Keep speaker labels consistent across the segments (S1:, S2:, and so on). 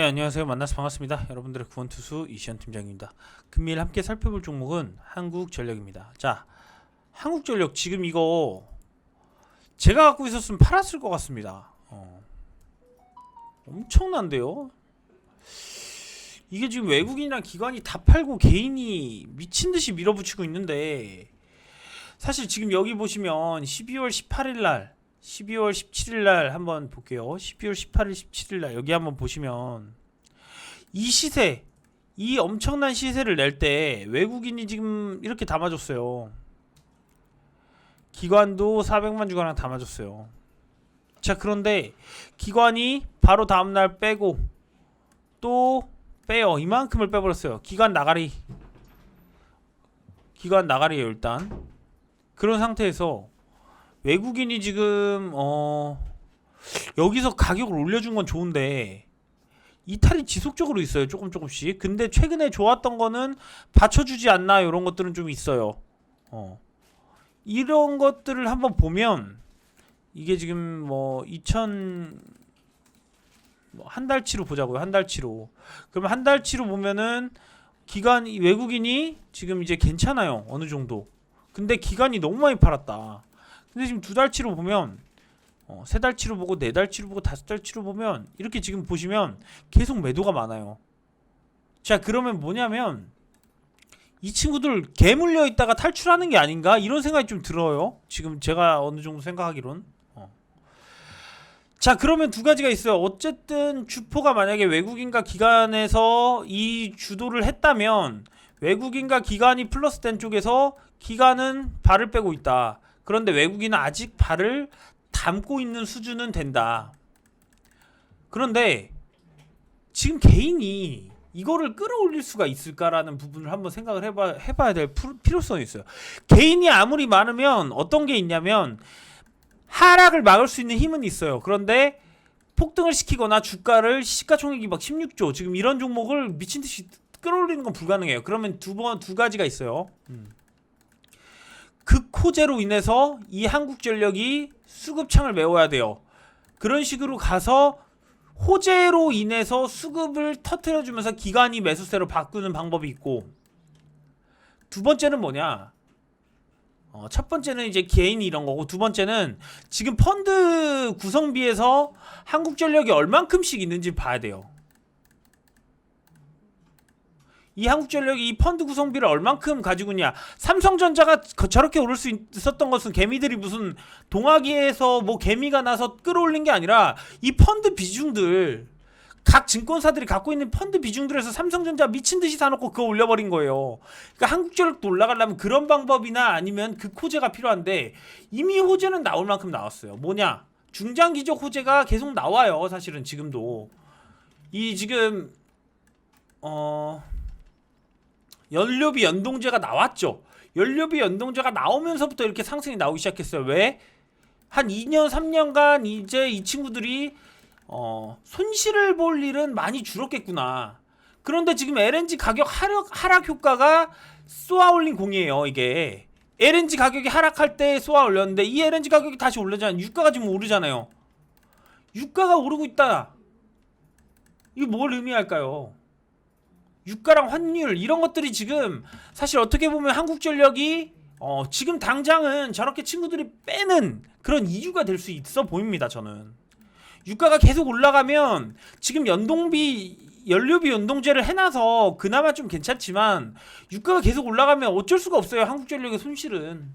S1: 네 안녕하세요. 만나서 반갑습니다. 여러분들의 구원투수 이시현 팀장입니다. 금일 함께 살펴볼 종목은 한국전력입니다. 자 한국전력 지금 이거 제가 갖고 있었으면 팔았을 것 같습니다. 어. 엄청난데요? 이게 지금 외국인이랑 기관이 다 팔고 개인이 미친 듯이 밀어붙이고 있는데 사실 지금 여기 보시면 12월 18일 날 12월 17일 날 한번 볼게요. 12월 18일, 17일 날 여기 한번 보시면 이 시세, 이 엄청난 시세를 낼 때 외국인이 지금 이렇게 담아줬어요. 기관도 400만 주가랑 담아줬어요. 자, 그런데 기관이 바로 다음 날 빼고 또 빼요. 이만큼을 빼버렸어요. 기관 나가리. 기관 나가리예요, 일단. 그런 상태에서 외국인이 지금 어 여기서 가격을 올려준 건 좋은데 이탈이 지속적으로 있어요 조금 조금씩. 근데 최근에 좋았던 거는 받쳐주지 않나 이런 것들은 좀 있어요. 어. 이런 것들을 한번 보면 이게 지금 뭐 2000 뭐 한 달치로 보자고요 한 달치로. 그러면 한 달치로 보면은 기간 외국인이 지금 이제 괜찮아요 어느 정도. 근데 기간이 너무 많이 팔았다 근데 지금 두 달치로 보면 어, 세 달치로 보고 네 달치로 보고 다섯 달치로 보면 이렇게 지금 보시면 계속 매도가 많아요. 자 그러면 뭐냐면 이 친구들 개 물려 있다가 탈출하는 게 아닌가 이런 생각이 좀 들어요. 지금 제가 어느 정도 생각하기론. 어. 자 그러면 두 가지가 있어요. 어쨌든 주포가 만약에 외국인과 기관에서 이 주도를 했다면 외국인과 기관이 플러스 된 쪽에서 기관은 발을 빼고 있다. 그런데 외국인은 아직 발을 담고 있는 수준은 된다. 그런데 지금 개인이 이거를 끌어올릴 수가 있을까라는 부분을 한번 생각을 해봐, 해봐야 될 푸- 필요성이 있어요. 개인이 아무리 많으면 어떤 게 있냐면 하락을 막을 수 있는 힘은 있어요. 그런데 폭등을 시키거나 주가를 시가총액이 막 16조 지금 이런 종목을 미친 듯이 끌어올리는 건 불가능해요. 그러면 두 번 두 가지가 있어요. 음. 극호재로 인해서 이 한국전력이 수급창을 메워야 돼요. 그런 식으로 가서 호재로 인해서 수급을 터트려주면서 기관이 매수세로 바꾸는 방법이 있고 두 번째는 뭐냐? 어, 첫 번째는 이제 개인이 이런 거고 두 번째는 지금 펀드 구성비에서 한국전력이 얼만큼씩 있는지 봐야 돼요. 이 한국전력이 이 펀드 구성비를 얼만큼 가지고 있냐 삼성전자가 거- 저렇게 오를 수 있었던 것은 개미들이 무슨 동아기에서 뭐 개미가 나서 끌어올린 게 아니라 이 펀드 비중들 각 증권사들이 갖고 있는 펀드 비중들에서 삼성전자 미친 듯이 사놓고 그거 올려버린 거예요. 그러니까 한국전력도 올라가려면 그런 방법이나 아니면 그 호재가 필요한데 이미 호재는 나올 만큼 나왔어요. 뭐냐 중장기적 호재가 계속 나와요. 사실은 지금도 이 지금 어. 연료비 연동제가 나왔죠. 연료비 연동제가 나오면서부터 이렇게 상승이 나오기 시작했어요. 왜? 한 2년, 3년간 이제 이 친구들이 어, 손실을 볼 일은 많이 줄었겠구나. 그런데 지금 LNG 가격 하락, 하락 효과가 쏘아 올린 공이에요, 이게. LNG 가격이 하락할 때 쏘아 올렸는데 이 LNG 가격이 다시 올르잖아요. 유가가 지금 오르잖아요. 유가가 오르고 있다. 이게 뭘 의미할까요? 유가랑 환율 이런 것들이 지금 사실 어떻게 보면 한국전력이 어 지금 당장은 저렇게 친구들이 빼는 그런 이유가 될 수 있어 보입니다 저는. 유가가 계속 올라가면 지금 연동비 연료비 연동제를 해놔서 그나마 좀 괜찮지만 유가가 계속 올라가면 어쩔 수가 없어요 한국전력의 손실은.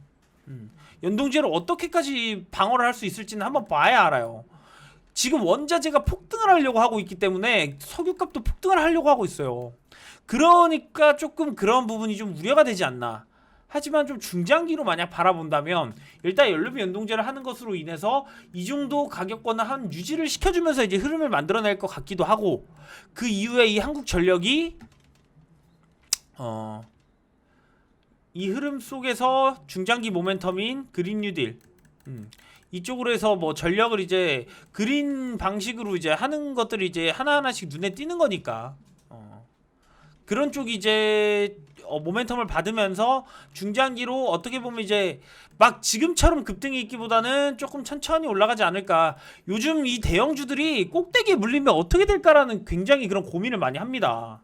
S1: 음. 연동제를 어떻게까지 방어를 할 수 있을지는 한번 봐야 알아요. 지금 원자재가 폭등을 하려고 하고 있기 때문에 석유값도 폭등을 하려고 하고 있어요 그러니까 조금 그런 부분이 좀 우려가 되지 않나. 하지만 좀 중장기로 만약 바라본다면 일단 연료비 연동제를 하는 것으로 인해서 이 정도 가격권을 한 유지를 시켜주면서 이제 흐름을 만들어낼 것 같기도 하고 그 이후에 이 한국 전력이 어. 이 흐름 속에서 중장기 모멘텀인 그린 뉴딜 음, 이쪽으로 해서 뭐 전력을 이제 그린 방식으로 이제 하는 것들이 이제 하나하나씩 눈에 띄는 거니까 어. 그런 쪽이 이제 어, 모멘텀을 받으면서 중장기로 어떻게 보면 이제 막 지금처럼 급등이 있기보다는 조금 천천히 올라가지 않을까. 요즘 이 대형주들이 꼭대기에 물리면 어떻게 될까라는 굉장히 그런 고민을 많이 합니다.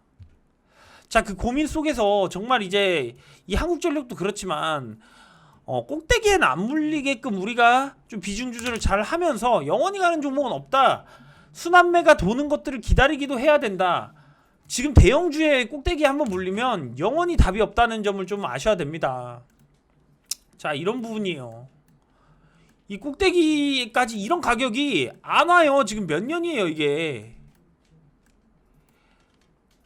S1: 자, 그 고민 속에서 정말 이제 이 한국전력도 그렇지만 어, 꼭대기에는 안 물리게끔 우리가 좀 비중 조절을 잘 하면서 영원히 가는 종목은 없다. 순환매가 도는 것들을 기다리기도 해야 된다. 지금 대형주의 꼭대기에 한번 물리면 영원히 답이 없다는 점을 좀 아셔야 됩니다. 자, 이런 부분이에요. 이 꼭대기까지 이런 가격이 안 와요. 지금 몇 년이에요, 이게.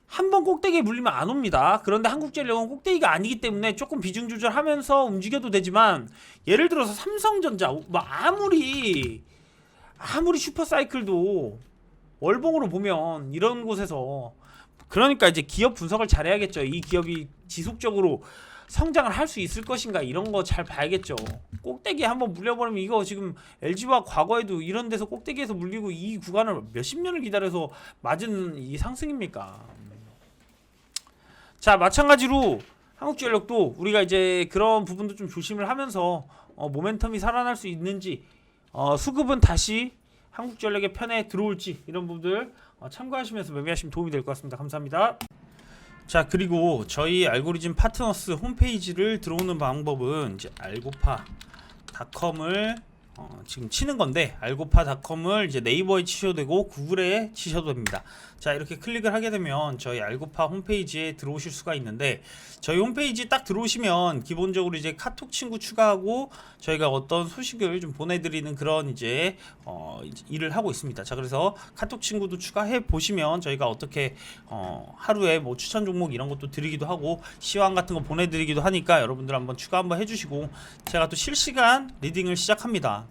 S1: 한 번 꼭대기에 물리면 안 옵니다. 그런데 한국전력은 꼭대기가 아니기 때문에 조금 비중 조절하면서 움직여도 되지만 예를 들어서 삼성전자 뭐 아무리 아무리 슈퍼사이클도 월봉으로 보면 이런 곳에서 그러니까 이제 기업 분석을 잘해야겠죠. 이 기업이 지속적으로 성장을 할 수 있을 것인가 이런 거 잘 봐야겠죠. 꼭대기에 한번 물려버리면 이거 지금 LG와 과거에도 이런 데서 꼭대기에서 물리고 이 구간을 몇십 년을 기다려서 맞은 이 상승입니까? 자 마찬가지로 한국전력도 우리가 이제 그런 부분도 좀 조심을 하면서 어, 모멘텀이 살아날 수 있는지 어, 수급은 다시 한국전력의 편에 들어올지 이런 부분들 어, 참고하시면서 매매하시면 도움이 될 것 같습니다. 감사합니다. 자 그리고 저희 알고리즘 파트너스 홈페이지를 들어오는 방법은 이제 알고파 닷컴을 어, 지금 치는 건데 알고파닷컴을 이제 네이버에 치셔도 되고 구글에 치셔도 됩니다. 자 이렇게 클릭을 하게 되면 저희 알고파 홈페이지에 들어오실 수가 있는데 저희 홈페이지 딱 들어오시면 기본적으로 이제 카톡 친구 추가하고 저희가 어떤 소식을 좀 보내드리는 그런 이제 어, 일을 하고 있습니다. 자 그래서 카톡 친구도 추가해 보시면 저희가 어떻게 어, 하루에 뭐 추천 종목 이런 것도 드리기도 하고 시황 같은 거 보내드리기도 하니까 여러분들 한번 추가 한번 해주시고 제가 또 실시간 리딩을 시작합니다.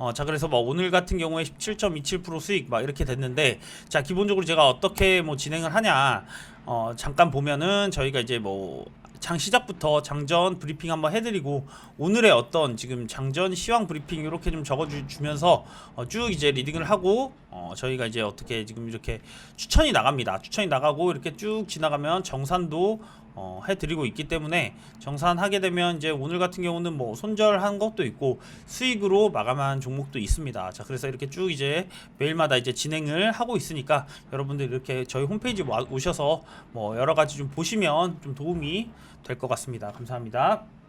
S1: 어, 자 그래서 뭐 오늘 같은 경우에 17.27% 수익 막 이렇게 됐는데 자 기본적으로 제가 어떻게 뭐 진행을 하냐. 어, 잠깐 보면은 저희가 이제 뭐 장 시작부터 장전 브리핑 한번 해드리고 오늘의 어떤 지금 장전 시황 브리핑 이렇게 좀 적어주면서 어, 쭉 이제 리딩을 하고 어, 저희가 이제 어떻게 지금 이렇게 추천이 나갑니다. 추천이 나가고 이렇게 쭉 지나가면 정산도 어, 해드리고 있기 때문에 정산하게 되면 이제 오늘 같은 경우는 뭐 손절한 것도 있고 수익으로 마감한 종목도 있습니다. 자 그래서 이렇게 쭉 이제 매일마다 이제 진행을 하고 있으니까 여러분들 이렇게 저희 홈페이지 와- 오셔서 뭐 여러 가지 좀 보시면 좀 도움이 될 것 같습니다. 감사합니다.